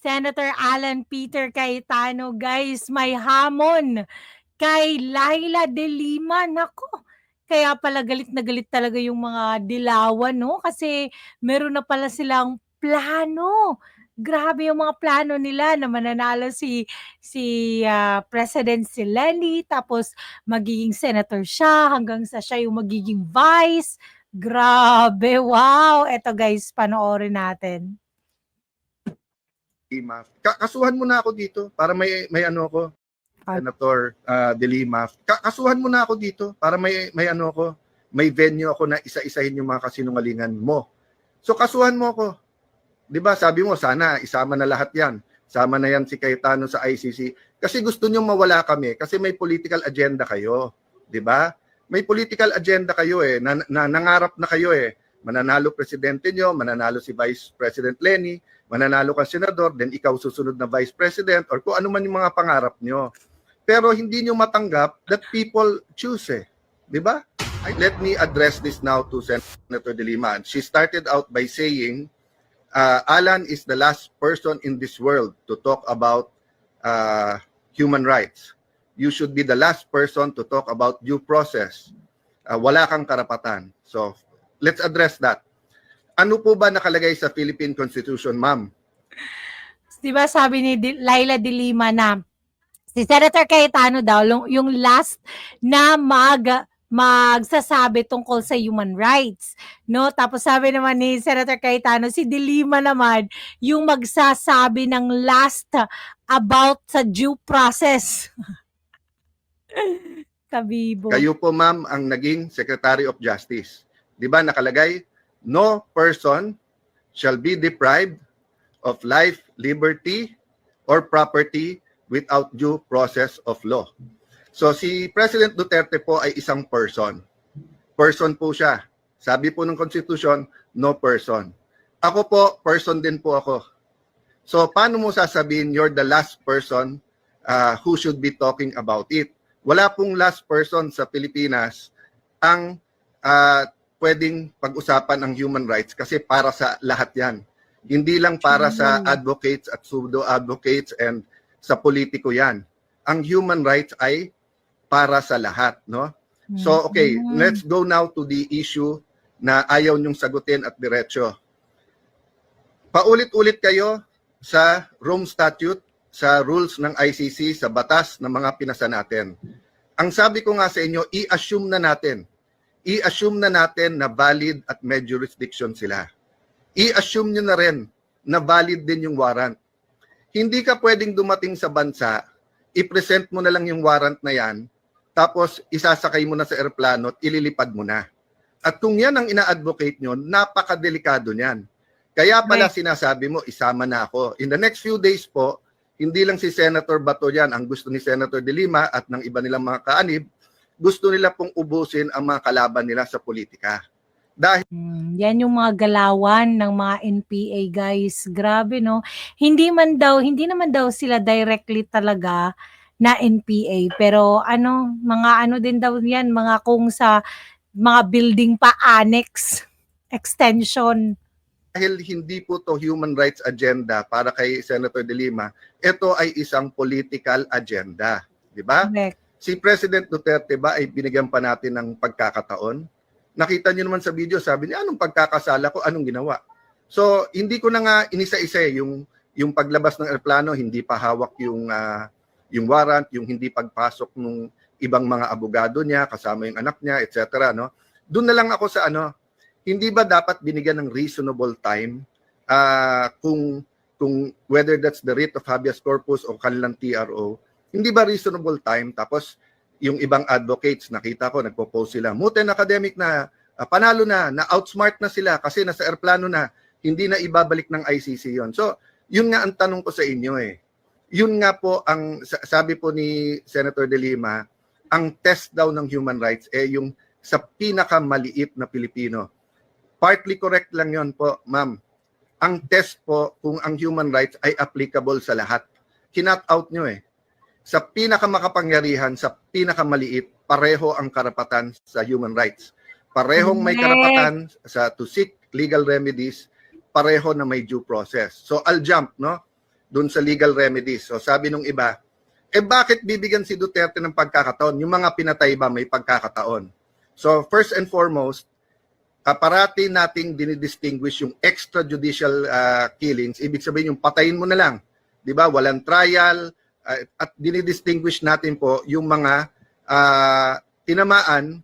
Senator Alan Peter Cayetano, guys, may hamon kay Laila De Lima. Nako, kaya pala galit na galit talaga yung mga dilawan, no? Kasi meron na pala silang plano. Grabe yung mga plano nila na mananalo si si ah, President si Lenny tapos magiging senator siya hanggang sa siya yung magiging vice. Grabe, wow. Eto guys, panoorin natin. Lima. Ka- kasuhan mo na ako dito para may may ano ako, Ah. Senator uh, De Lima. Ka- kasuhan mo na ako dito para may may ano ako, may venue ako na isa-isahin yung mga kasinungalingan mo. So kasuhan mo ako. 'Di ba? Sabi mo sana isama na lahat 'yan. Sama na yan si Cayetano sa ICC kasi gusto niyo mawala kami kasi may political agenda kayo, 'di ba? May political agenda kayo eh, na, na nangarap na kayo eh. Mananalo presidente nyo, mananalo si Vice President Lenny, mananalo ka senador, then ikaw susunod na vice president or kung ano man yung mga pangarap nyo. Pero hindi nyo matanggap that people choose eh. Di ba? Let me address this now to Senator De Lima. She started out by saying, uh, Alan is the last person in this world to talk about uh, human rights. You should be the last person to talk about due process. Uh, wala kang karapatan. So, let's address that. Ano po ba nakalagay sa Philippine Constitution, ma'am? 'Di ba sabi ni Di- Laila De Lima na si Senator Cayetano daw yung, last na mag magsasabi tungkol sa human rights, no? Tapos sabi naman ni Senator Cayetano, si De Lima naman yung magsasabi ng last about sa due process. Kabibo. Kayo po, ma'am, ang naging Secretary of Justice. Di ba nakalagay, no person shall be deprived of life, liberty, or property without due process of law. So si President Duterte po ay isang person. Person po siya. Sabi po ng Constitution, no person. Ako po, person din po ako. So paano mo sasabihin you're the last person uh, who should be talking about it? Wala pong last person sa Pilipinas ang uh, pwedeng pag-usapan ang human rights kasi para sa lahat yan. Hindi lang para sa Mm. advocates at pseudo-advocates and sa politiko yan. Ang human rights ay para sa lahat, no? So, okay, Mm. let's go now to the issue na ayaw niyong sagutin at diretsyo. Paulit-ulit kayo sa Rome Statute, sa rules ng ICC, sa batas ng mga pinasa natin. Ang sabi ko nga sa inyo, i-assume na natin. I-assume na natin na valid at may jurisdiction sila. I-assume nyo na rin na valid din yung warrant. Hindi ka pwedeng dumating sa bansa, i-present mo na lang yung warrant na yan, tapos isasakay mo na sa eroplano at ililipad mo na. At kung yan ang ina-advocate nyo, napakadelikado niyan. Kaya pala Right. sinasabi mo, isama na ako. In the next few days po, hindi lang si Senator Bato yan, ang gusto ni Senator De Lima at ng iba nilang mga kaanib, gusto nila pong ubusin ang mga kalaban nila sa politika. Dahil Mm, yan yung mga galawan ng mga NPA guys. Grabe no. Hindi man daw, hindi naman daw sila directly talaga na NPA, pero ano, mga ano din daw yan, mga kung sa mga building pa annex extension. dahil hindi po to human rights agenda para kay Senator De Lima, ito ay isang political agenda. Di ba? Correct. Si President Duterte ba ay binigyan pa natin ng pagkakataon? Nakita niyo naman sa video, sabi niya, anong pagkakasala ko, anong ginawa? So, hindi ko na nga inisa-isa eh, yung yung paglabas ng eroplano, hindi pa hawak yung ah, yung warrant, yung hindi pagpasok ng ibang mga abogado niya, kasama yung anak niya, etc. No? Doon na lang ako sa ano, hindi ba dapat binigyan ng reasonable time ah, kung kung whether that's the writ of habeas corpus o kanilang TRO, hindi ba reasonable time? Tapos yung ibang advocates nakita ko nagpo-post sila Muten academic na ah, panalo na na outsmart na sila kasi nasa airplano na hindi na ibabalik ng ICC yon so yun nga ang tanong ko sa inyo eh. Yun nga po ang sa- sabi po ni Senator De Lima ang test daw ng human rights eh yung sa pinakamaliit na Pilipino. Partly correct lang yon po ma'am. Ang test po kung ang human rights ay applicable sa lahat. Kinat out nyo eh sa pinakamakapangyarihan, sa pinakamaliit, pareho ang karapatan sa human rights. Parehong may karapatan sa to seek legal remedies, pareho na may due process. So I'll jump, no? dun sa legal remedies. So sabi nung iba, eh bakit bibigyan si Duterte ng pagkakataon? Yung mga pinatay ba may pagkakataon? So first and foremost, parati nating dinidistinguish yung extrajudicial uh, killings. Ibig sabihin yung patayin mo na lang. 'Di ba? Walang trial uh, at dinidistinguish natin po yung mga uh, tinamaan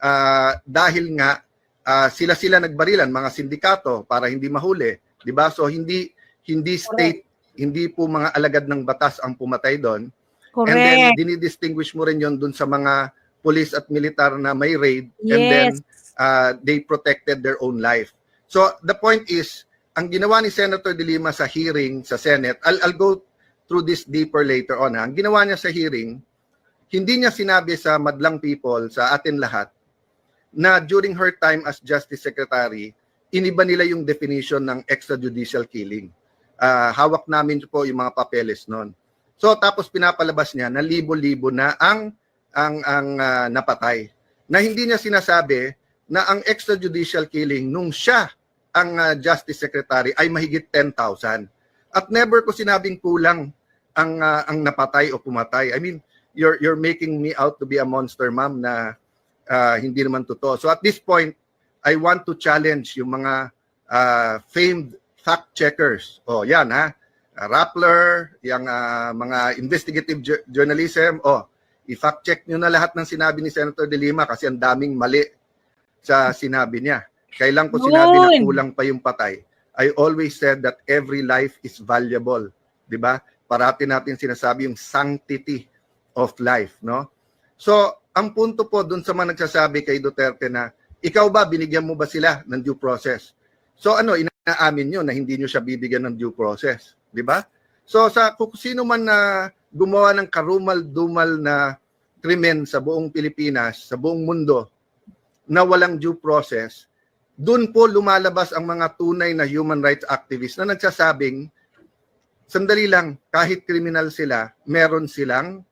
uh, dahil nga uh, sila-sila nagbarilan mga sindikato para hindi mahuli, 'di ba? So hindi hindi state, hindi po mga alagad ng batas ang pumatay doon. And then Correct. dinidistinguish mo rin 'yon doon sa mga police at militar na may raid and then Yes. uh, they protected their own life. So the point is, ang ginawa ni Senator De Lima sa hearing sa Senate, I'll, I'll go through this deeper later on. Ha. Ang ginawa niya sa hearing, hindi niya sinabi sa madlang people, sa atin lahat, na during her time as Justice Secretary, iniba nila yung definition ng extrajudicial killing. Ah, hawak namin po yung mga papeles noon. So tapos pinapalabas niya na libo-libo na ang ang ang ah, napatay. Na hindi niya sinasabi na ang extrajudicial killing nung siya ang ah, Justice Secretary ay mahigit 10,000. At never ko sinabing kulang ang ah, ang napatay o pumatay. I mean, you're you're making me out to be a monster ma'am na ah, hindi naman totoo. So at this point, I want to challenge yung mga ah, famed fact checkers. Oh, yan ha. Uh, Rappler, yung ah, mga investigative jour- journalism. Oh, i-fact check nyo na lahat ng sinabi ni Senator De Lima kasi ang daming mali sa sinabi niya. Kailan ko sinabi na Yun. kulang pa yung patay? I always said that every life is valuable. 'Di ba? Parati natin sinasabi yung sanctity of life, no? So, ang punto po dun sa mga nagsasabi kay Duterte na ikaw ba binigyan mo ba sila ng due process? So ano, inaamin nyo na hindi nyo siya bibigyan ng due process, 'di ba? So sa kung sino man na gumawa ng karumal-dumal na krimen sa buong Pilipinas, sa buong mundo na walang due process, doon po lumalabas ang mga tunay na human rights activists na nagsasabing, sandali lang, kahit kriminal sila, meron silang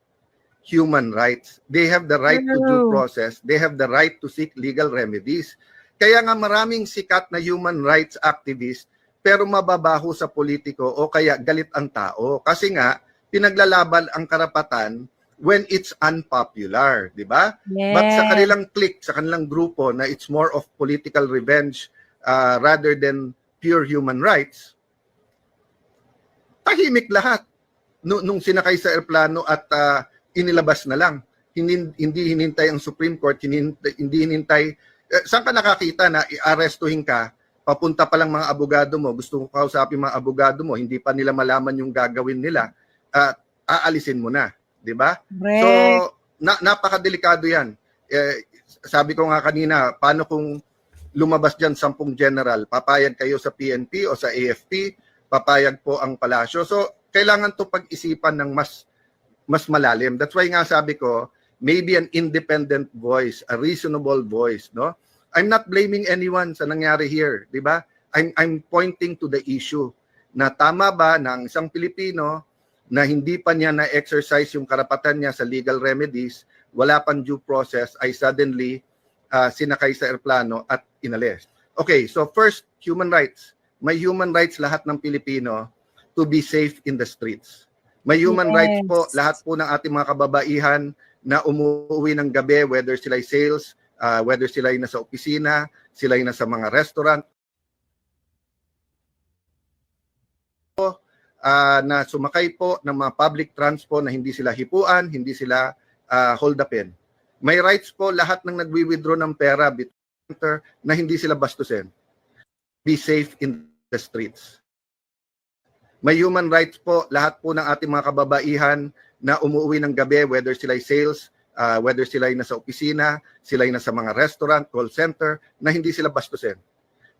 human rights. They have the right to due process. They have the right to seek legal remedies. Kaya nga maraming sikat na human rights activists pero mababaho sa politiko o kaya galit ang tao. Kasi nga, pinaglalaban ang karapatan when it's unpopular, di ba? Yes. But sa kanilang clique, sa kanilang grupo na it's more of political revenge uh, rather than pure human rights, tahimik lahat nung, nung sinakay sa aeroplano at uh, inilabas na lang. Hindi, hindi hinintay ang Supreme Court, hindi, hindi hinintay, eh, saan ka nakakita na i-arrestuhin ka, papunta pa lang mga abogado mo, gusto ko kausapin mga abogado mo, hindi pa nila malaman yung gagawin nila, at aalisin mo na, di ba? So, na, napakadelikado yan. Eh, sabi ko nga kanina, paano kung lumabas dyan sampung general, papayag kayo sa PNP o sa AFP, papayag po ang palasyo. So, kailangan to pag-isipan ng mas mas malalim. That's why nga sabi ko, maybe an independent voice, a reasonable voice, no? I'm not blaming anyone sa nangyari here, di ba? I'm I'm pointing to the issue na tama ba ng isang Pilipino na hindi pa niya na-exercise yung karapatan niya sa legal remedies, wala pang due process, ay suddenly uh, sinakay sa aeroplano at inalis. Okay, so first, human rights. May human rights lahat ng Pilipino to be safe in the streets. May human Yes. rights po lahat po ng ating mga kababaihan na umuwi ng gabi, whether sila ay sales, uh, whether sila ay nasa opisina, sila ay nasa mga restaurant, ah, na sumakay po ng mga public transport na hindi sila hipuan, hindi sila ah, hold upin. May rights po lahat ng nagwi-withdraw ng pera between na hindi sila bastusin. Be safe in the streets. May human rights po lahat po ng ating mga kababaihan na umuwi ng gabi, whether sila ay sales, ah, whether sila ay nasa opisina, sila ay nasa mga restaurant, call center, na hindi sila bastusin.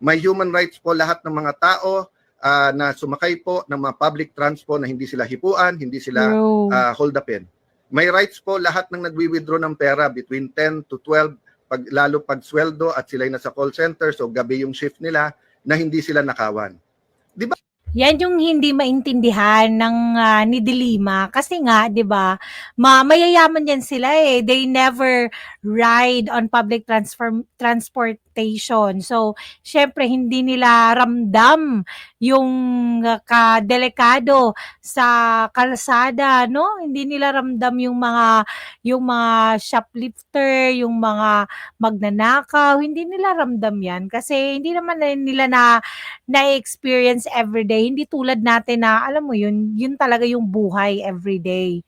May human rights po lahat ng mga tao ah, na sumakay po ng mga public transport na hindi sila hipuan, hindi sila True. uh, hold upin. May rights po lahat ng nagwi-withdraw ng pera between 10 to 12 pag lalo pag sweldo at sila ay nasa call center so gabi yung shift nila na hindi sila nakawan. Yan yung hindi maintindihan ng ah, ni Dilima kasi nga, 'di ba? Ma mayayaman yan sila eh. They never ride on public transform transport expectation. So, syempre hindi nila ramdam yung ah, kadelikado sa kalsada, no? Hindi nila ramdam yung mga yung mga shoplifter, yung mga magnanakaw, hindi nila ramdam 'yan kasi hindi naman na nila na na-experience everyday. Hindi tulad natin na alam mo yun, yun talaga yung buhay everyday.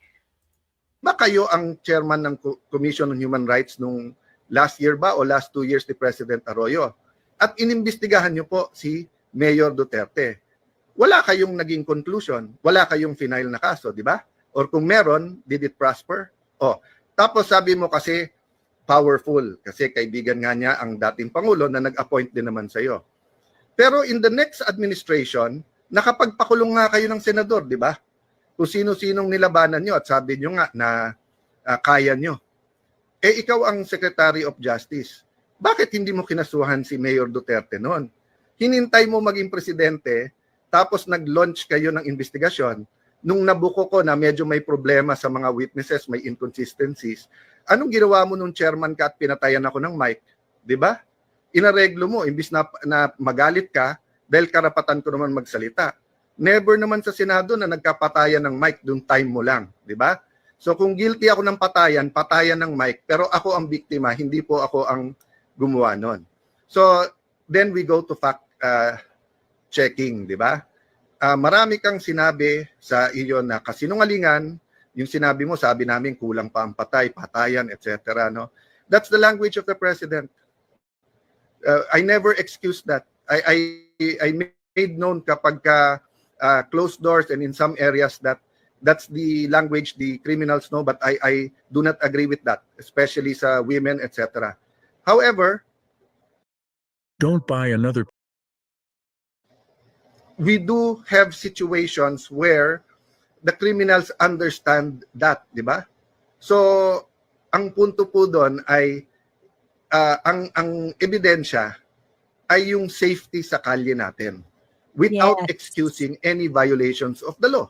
Ba kayo ang chairman ng Co- Commission on Human Rights nung last year ba o last two years ni President Arroyo? At inimbestigahan niyo po si Mayor Duterte. Wala kayong naging conclusion, wala kayong final na kaso, di ba? Or kung meron, did it prosper? Oh, tapos sabi mo kasi powerful kasi kaibigan nga niya ang dating pangulo na nag-appoint din naman sa iyo. Pero in the next administration, nakapagpakulong nga kayo ng senador, di ba? Kung sino-sinong nilabanan nyo at sabi nyo nga na ah, kaya nyo. Eh ikaw ang Secretary of Justice. Bakit hindi mo kinasuhan si Mayor Duterte noon? Hinintay mo maging presidente tapos nag-launch kayo ng investigasyon nung nabuko ko na medyo may problema sa mga witnesses, may inconsistencies. Anong ginawa mo nung chairman ka at pinatayan ako ng mic? 'Di ba? Inareglo mo imbis na, na magalit ka dahil karapatan ko naman magsalita. Never naman sa Senado na nagkapatayan ng mic doon time mo lang, 'di ba? So kung guilty ako ng patayan, patayan ng mic, pero ako ang biktima, hindi po ako ang gumawa noon. So then we go to fact uh, checking, 'di ba? Ah, marami kang sinabi sa iyo na kasinungalingan, yung sinabi mo, sabi namin kulang pa ang patay, patayan, etc. No? That's the language of the president. Uh, I never excuse that. I I I made known kapag ka uh, closed doors and in some areas that that's the language the criminals know but I I do not agree with that especially sa women etc. However, Don't buy another we do have situations where the criminals understand that, di ba? So, ang punto po doon ay ah, ang ang ebidensya ay yung safety sa kalye natin without Yes. excusing any violations of the law.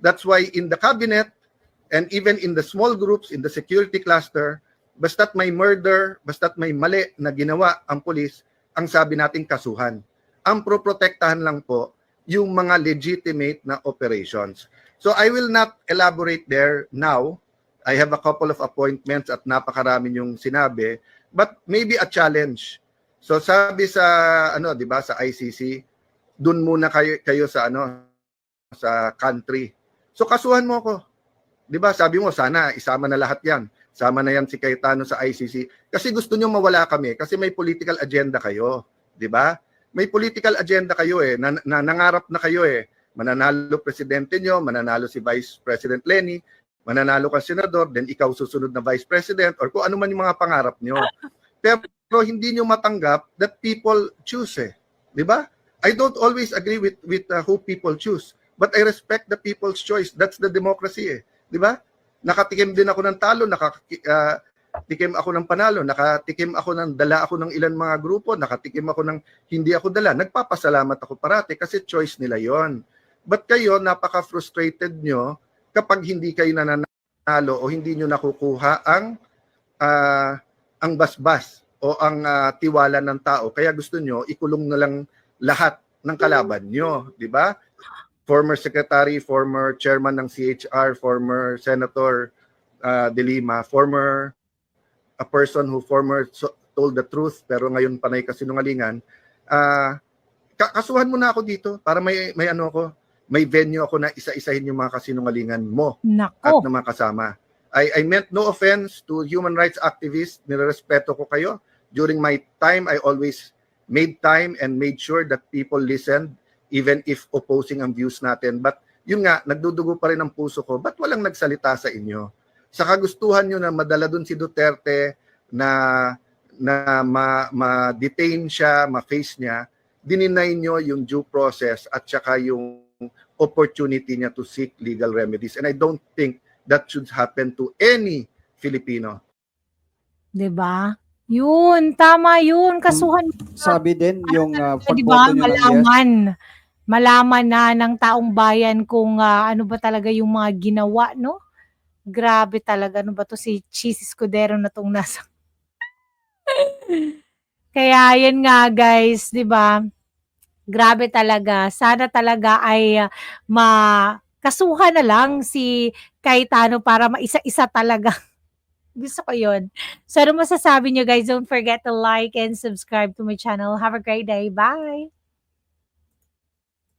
That's why in the cabinet and even in the small groups in the security cluster, basta't may murder, basta't may mali na ginawa ang pulis, ang sabi nating kasuhan. Ang proprotektahan lang po yung mga legitimate na operations. So I will not elaborate there now. I have a couple of appointments at napakarami yung sinabi, but maybe a challenge. So sabi sa ano, 'di ba, sa ICC, dun muna kayo kayo sa ano sa country. So kasuhan mo ako. 'Di ba? Sabi mo sana isama na lahat 'yan. Sama na 'yan si Cayetano sa ICC kasi gusto niyo mawala kami kasi may political agenda kayo, 'di ba? May political agenda kayo eh, na, na nangarap na kayo eh. Mananalo presidente nyo, mananalo si Vice President Lenny, mananalo ka senador, then ikaw susunod na Vice President or kung ano man yung mga pangarap nyo. Pero hindi nyo matanggap that people choose eh. 'Di ba? I don't always agree with with uh, who people choose, but I respect the people's choice. That's the democracy eh. 'Di ba? Nakatikim din ako ng talo, nakatikim ako ng panalo, nakatikim ako ng dala ako ng ilan mga grupo, nakatikim ako ng hindi ako dala. Nagpapasalamat ako parati kasi choice nila 'yon. But kayo napaka-frustrated nyo kapag hindi kayo nananalo o hindi nyo nakukuha ang ah, ang basbas o ang ah, tiwala ng tao. Kaya gusto nyo ikulong na lang lahat ng kalaban nyo, di ba? Former secretary, former chairman ng CHR, former senator uh, De Lima, former a person who former so- told the truth pero ngayon panay kasinungalingan. Ah, ka- kasuhan mo na ako dito para may may ano ako, may venue ako na isa-isahin yung mga kasinungalingan mo at Nako. ng mga kasama. I, I meant no offense to human rights activists. Nirerespeto ko kayo. During my time, I always made time and made sure that people listened even if opposing ang views natin. But yun nga, nagdudugo pa rin ang puso ko. Ba't walang nagsalita sa inyo? Sa kagustuhan nyo na madala dun si Duterte na na ma, ma-detain siya, ma-face niya, dininay nyo yung due process at saka yung opportunity niya to seek legal remedies. And I don't think that should happen to any Filipino. 'Di ba? Yun, tama yun. Kasuhan Sabi din yung uh, ba? pagboto nyo ng yes, Malaman. Na ng taong bayan kung ah, ano ba talaga yung mga ginawa, no? Grabe talaga. Ano ba to si Cheese Escudero na tong nasa... Kaya yun nga guys, 'di ba? Grabe talaga. Sana talaga ay ah, makasuhan na lang si Cayetano para maisa-isa talaga. Gusto ko yun. So ano masasabi nyo guys? Don't forget to like and subscribe to my channel. Have a great day. Bye!